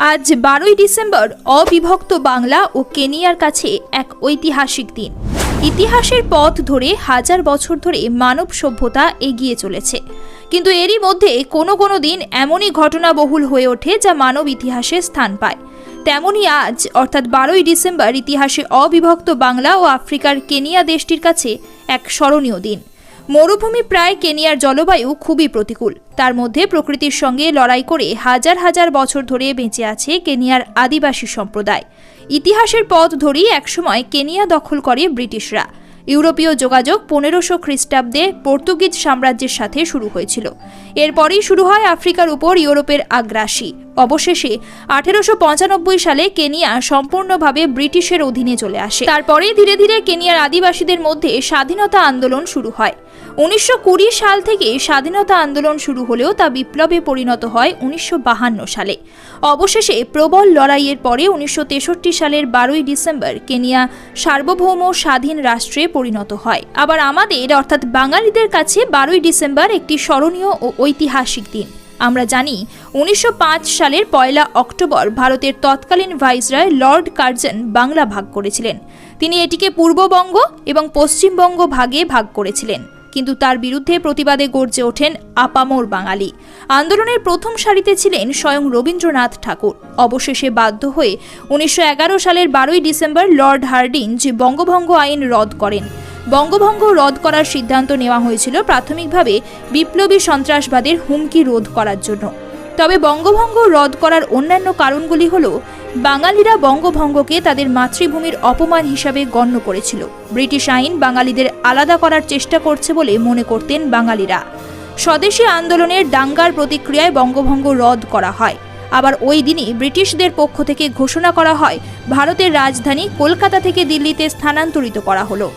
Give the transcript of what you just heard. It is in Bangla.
আজ বারোই ডিসেম্বর, অবিভক্ত বাংলা ও কেনিয়ার কাছে এক ঐতিহাসিক দিন। ইতিহাসের পথ ধরে হাজার বছর ধরে মানব সভ্যতা এগিয়ে চলেছে। কিন্তু এরই মধ্যে কোনো কোনো দিন এমনই ঘটনাবহুল হয়ে ওঠে যা মানব ইতিহাসে স্থান পায়। তেমনই আজ, অর্থাৎ বারোই ডিসেম্বর, ইতিহাসে অবিভক্ত বাংলা ও আফ্রিকার কেনিয়া দেশটির কাছে এক স্মরণীয় দিন। মরুভূমি প্রায় কেনিয়ার জলবায়ু খুবই প্রতিকূল। তার মধ্যে প্রকৃতির সঙ্গে লড়াই করে হাজার হাজার বছর ধরে বেঁচে আছে কেনিয়ার আদিবাসী সম্প্রদায়। ইতিহাসের পথ ধরেই একসময় কেনিয়া দখল করে ব্রিটিশরা। ইউরোপীয় যোগাযোগ পনেরোশো খ্রিস্টাব্দে পর্তুগিজ সাম্রাজ্যের সাথে শুরু হয়েছিল। এরপরই শুরু হয় আফ্রিকার উপর ইউরোপের আগ্রাসী। অবশেষে আঠেরোশো পঁচানব্বই সালে কেনিয়া সম্পূর্ণভাবে ব্রিটিশের অধীনে চলে আসে। তারপরে ধীরে ধীরে কেনিয়ার আদিবাসীদের মধ্যে স্বাধীনতা আন্দোলন শুরু হয়। উনিশশো কুড়ি সাল থেকে স্বাধীনতা আন্দোলন শুরু হলেও তা বিপ্লবে পরিণত হয় উনিশশো সালে। অবশেষে প্রবল লড়াইয়ের পরে উনিশশো তেষট্টি সালের বারোই ডিসেম্বর কেনিয়া সার্বভৌম স্বাধীন রাষ্ট্রে পরিণত হয়। আবার আমাদের, অর্থাৎ বাঙালিদের কাছে বারোই ডিসেম্বর একটি স্মরণীয় ও ঐতিহাসিক দিন। আমরা জানি, উনিশশো পাঁচ সালের পয়লা অক্টোবর ভারতের তৎকালীন ভাইসরয় লর্ড কার্জন বাংলা ভাগ করেছিলেন। তিনি এটিকে পূর্ববঙ্গ এবং পশ্চিমবঙ্গ ভাগে ভাগ করেছিলেন। কিন্তু তার বিরুদ্ধে প্রতিবাদে গর্জে ওঠেন আপামোর বাঙালি। আন্দোলনের প্রথম সারিতে ছিলেন স্বয়ং রবীন্দ্রনাথ ঠাকুর। অবশেষে বাধ্য হয়ে উনিশশো এগারো সালের বারোই ডিসেম্বর লর্ড হার্ডিন যে বঙ্গভঙ্গ আইন রদ করেন। বঙ্গভঙ্গ রদ করার সিদ্ধান্ত নেওয়া হয়েছিল প্রাথমিকভাবে বিপ্লবী সন্ত্রাসবাদের হুমকি রোধ করার জন্য। তবে বঙ্গভঙ্গ রদ করার অন্যান্য কারণগুলি হল, বাঙালিরা বঙ্গভঙ্গকে তাদের মাতৃভূমির অপমান হিসাবে গণ্য করেছিল। ব্রিটিশ আইন বাঙালিদের আলাদা করার চেষ্টা করছে বলে মনে করতেন বাঙালিরা। স্বদেশী আন্দোলনের দাঙ্গার প্রতিক্রিয়ায় বঙ্গভঙ্গ রদ করা হয়। আবার ওই দিনই ব্রিটিশদের পক্ষ থেকে ঘোষণা করা হয়, ভারতের রাজধানী কলকাতা থেকে দিল্লিতে স্থানান্তরিত করা হলো।